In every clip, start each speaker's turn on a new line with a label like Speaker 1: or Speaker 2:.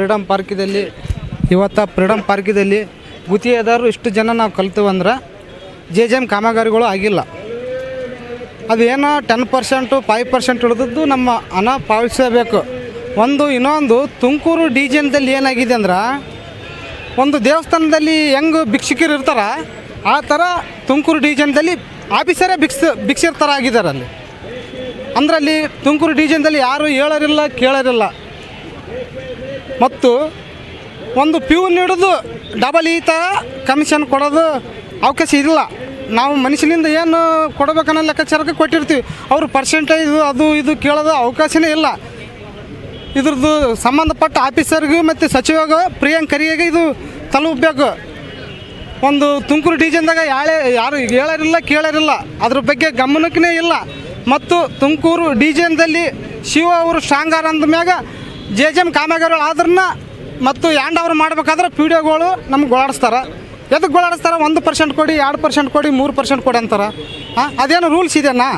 Speaker 1: Freedom ಪಾರ್ಕಿದಲ್ಲಿ ಇವತ್ತು freedom ಪಾರ್ಕಿದಲ್ಲಿ ಗುತ್ತಿಗೆದಾರರು ಇಷ್ಟು ಜನ ನಾವು ಕಲ್ತೀವಂದ್ರೆ ಜೆ ಜೆ ಎಂ ಕಾಮಗಾರಿಗಳು ಆಗಿಲ್ಲ. ಅದು ಏನೋ ಟೆನ್ ಪರ್ಸೆಂಟು ಫೈವ್ ಪರ್ಸೆಂಟ್ ಉಳಿದದ್ದು ನಮ್ಮ ಹಣ ಪಾವತಿಸಬೇಕು. ಒಂದು ಇನ್ನೊಂದು ತುಮಕೂರು ಡಿಜನ್ದಲ್ಲಿ ಏನಾಗಿದೆ ಅಂದ್ರೆ ಒಂದು ದೇವಸ್ಥಾನದಲ್ಲಿ ಹೆಂಗೆ ಭಿಕ್ಷುಕರು ಇರ್ತಾರ, ಆ ಥರ ತುಮಕೂರು ಡಿವಿಜನ್ದಲ್ಲಿ ಆಫೀಸರೇ ಭಿಕ್ಷ, ಭಿಕ್ಷಿರ್ತಾರ ಆಗಿದ್ದಾರೆ ಅಲ್ಲಿ. ಅಂದ್ರೆ ಅಲ್ಲಿ ತುಮಕೂರು ಎಮ್ದಲ್ಲಿ ಯಾರು ಹೇಳೋರಿಲ್ಲ, ಕೇಳೋರಿಲ್ಲ. ಮತ್ತು ಒಂದು ಪ್ಯೂನ್ ನೀಡೋದು ಡಬಲ್ ಈ ಥರ ಕಮಿಷನ್ ಕೊಡೋದು ಅವಕಾಶ ಇಲ್ಲ. ನಾವು ಮನುಷ್ಯನಿಂದ ಏನು ಕೊಡಬೇಕನ್ನೋ ಲೆಕ್ಕಾಚಾರಕ್ಕೆ ಕೊಟ್ಟಿರ್ತೀವಿ. ಅವರು ಪರ್ಸೆಂಟೇಜ್ ಅದು ಇದು ಕೇಳೋದು ಅವಕಾಶನೇ ಇಲ್ಲ. ಇದ್ರದ್ದು ಸಂಬಂಧಪಟ್ಟ ಆಫೀಸರ್ಗೂ ಮತ್ತು ಸಚಿವಾಗ, ಪ್ರಿಯಾಂಕ್ ಖರ್ಗೆಗೆ ಇದು ತಲುಪಬೇಕು ಒಂದು ತುಮಕೂರು ಡಿವಿಜನ್ದಾಗ ಯಾಳೆ, ಯಾರು ಹೇಳೋರಿಲ್ಲ, ಕೇಳೋರಿಲ್ಲ. ಅದ್ರ ಬಗ್ಗೆ ಗಮನಕ್ಕೇ ಇಲ್ಲ. ಮತ್ತು ತುಮಕೂರು ಡಿವಿಜನ್ದಲ್ಲಿ ಶಿವ ಅವರು ಸ್ಟ್ರಾಂಗಾರ ಅಂದ ಮ್ಯಾಗ ಜೆ ಜೆ ಎಂ ಕಾಮಗಾರಿಗಳು ಆದ್ರನ್ನ ಮತ್ತು ಹ್ಯಾಂಡ್ ಅವ್ರು ಮಾಡ್ಬೇಕಾದ್ರೆ ಪಿ ಡಿ ಒಗಳು ನಮ್ಗೆ ಗೋಳಾಡಿಸ್ತಾರೆ. ಎದಕ್ಕೆ ಗೋಳಾಡಿಸ್ತಾರೆ? ಒಂದು ಪರ್ಸೆಂಟ್ ಕೊಡಿ, ಎರಡು ಪರ್ಸೆಂಟ್ ಕೊಡಿ, ಮೂರು ಪರ್ಸೆಂಟ್ ಕೊಡಿ ಅಂತಾರೆ. ಹಾಂ ಅದೇನು ರೂಲ್ಸ್ ಇದೆನಾ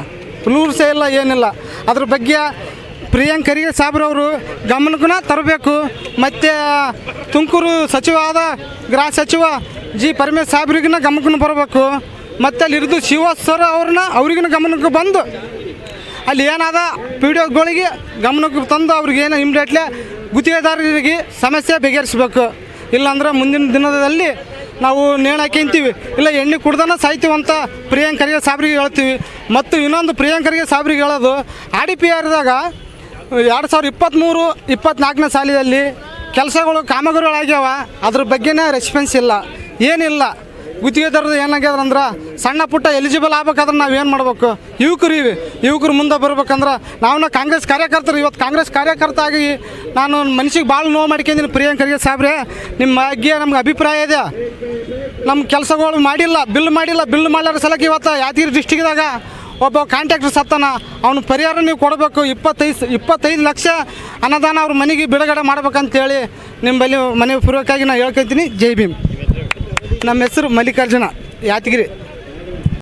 Speaker 1: ರೂಲ್ಸೇ ಇಲ್ಲ, ಏನಿಲ್ಲ. ಅದ್ರ ಬಗ್ಗೆ ಪ್ರಿಯಾಂಕ್ ಖರ್ಗೆ ಸಾಬ್ರವರು ಗಮನಕ್ಕೂ ತರಬೇಕು. ಮತ್ತು ತುಮಕೂರು ಸಚಿವ ಆದ ಗೃಹ ಸಚಿವ ಜಿ ಪರಮೇಶ್ ಸಾಬ್ರಿಗಿನ ಗಮನಕ್ಕೂ ಬರಬೇಕು. ಮತ್ತು ಅಲ್ಲಿ ಇರಿದು ಶಿವ ಸರ್ ಅವ್ರನ್ನ ಅವ್ರಿಗಿನ ಗಮನಕ್ಕೆ ಬಂದು ಅಲ್ಲಿ ಏನಾದ ಪಿ ಡಿ ಒಗಳಿಗೆ ಗಮನಕ್ಕೆ ತಂದು ಅವ್ರಿಗೆ ಏನು ಇಮ್ಡಿಯೇಟ್ಲಿ ಗುತ್ತಿಗೆದಾರರಿಗೆ ಸಮಸ್ಯೆ ಬಗೆಹರಿಸ್ಬೇಕು. ಇಲ್ಲಾಂದ್ರೆ ಮುಂದಿನ ದಿನದಲ್ಲಿ ನಾವು ನೇಣು ಹಾಕ್ಯಂತೀವಿ ಇಲ್ಲ, ಎಣ್ಣೆ ಕುಡ್ದನ ಸಾಯ್ತೀವಿ ಅಂತ ಪ್ರಿಯಾಂಕ್ ಖರ್ಗೆ ಸಾಬ್ರಿಗೆ ಹೇಳ್ತೀವಿ. ಮತ್ತು ಇನ್ನೊಂದು ಪ್ರಿಯಾಂಕರಿಗೆ ಸಾಬ್ರಿಗೆ ಹೇಳೋದು, ಆರ್ ಡಿ ಪಿ ಆರ್ದಾಗ ಎರಡು ಸಾವಿರದ ಇಪ್ಪತ್ತ್ಮೂರು ಇಪ್ಪತ್ತ್ನಾಲ್ಕನೇ ಸಾಲಿನಲ್ಲಿ ಕೆಲಸಗಳು ಕಾಮಗಾರಿಗಳಾಗ್ಯಾವ. ಅದ್ರ ಬಗ್ಗೆನೇ ರೆಸ್ಪಾನ್ಸ್ ಇಲ್ಲ. ಏನಿಲ್ಲ. ಗುತ್ತಿಗೆದಾರದು ಏನಾಗ್ಯದಂದ್ರೆ ಸಣ್ಣ ಪುಟ್ಟ ಎಲಿಜಿಬಲ್ ಆಗ್ಬೇಕಾದ್ರೆ ನಾವು ಏನು ಮಾಡ್ಬೇಕು? ಯುವಕರು ಇವೆ. ಯುವಕರು ಮುಂದೆ ಬರ್ಬೇಕಂದ್ರೆ ನಾವು ಕಾಂಗ್ರೆಸ್ ಕಾರ್ಯಕರ್ತರು. ಇವತ್ತು ಕಾಂಗ್ರೆಸ್ ಕಾರ್ಯಕರ್ತ ಆಗಿ ನಾನು ಮನ್ಸಿಗೆ ಭಾಳ ನೋವು ಮಾಡ್ಕೊಂಡಿನಿ ಪ್ರಿಯಾಂಕರಿಗೆ ಸಾಬ್ರೆ. ನಿಮ್ಮ ಬಗ್ಗೆ ನಮ್ಗೆ ಅಭಿಪ್ರಾಯ ಇದೆ. ನಮ್ಮ ಕೆಲಸಗಳು ಮಾಡಿಲ್ಲ, ಬಿಲ್ ಮಾಡಿಲ್ಲ, ಬಿಲ್ ಮಾಡ್ಲಾರ ಸಲಕ್ಕೆ ಇವತ್ತು ಯಾದಗಿರಿ ಡಿಸ್ಟಿಕ್ದಾಗ ಒಬ್ಬ ಕಾಂಟ್ರಾಕ್ಟರ್ ಸತ್ತಾನ. ಅವನು ಪರಿಹಾರ ನೀವು ಕೊಡಬೇಕು. ಇಪ್ಪತ್ತೈದು ಇಪ್ಪತ್ತೈದು ಲಕ್ಷ ಅನ್ನದಾನ ಅವ್ರ ಮನೆಗೆ ಬಿಡುಗಡೆ ಮಾಡ್ಬೇಕಂತೇಳಿ ನಿಮ್ಮಲ್ಲಿ ಮನೆ ಪೂರ್ವಕವಾಗಿ ನಾನು ಹೇಳ್ಕೊತೀನಿ. ಜೈ ಭೀಮ್. ನಮ್ಮ ಹೆಸರು ಮಲ್ಲಿಕಾರ್ಜುನ ಯಾದಗಿರಿ.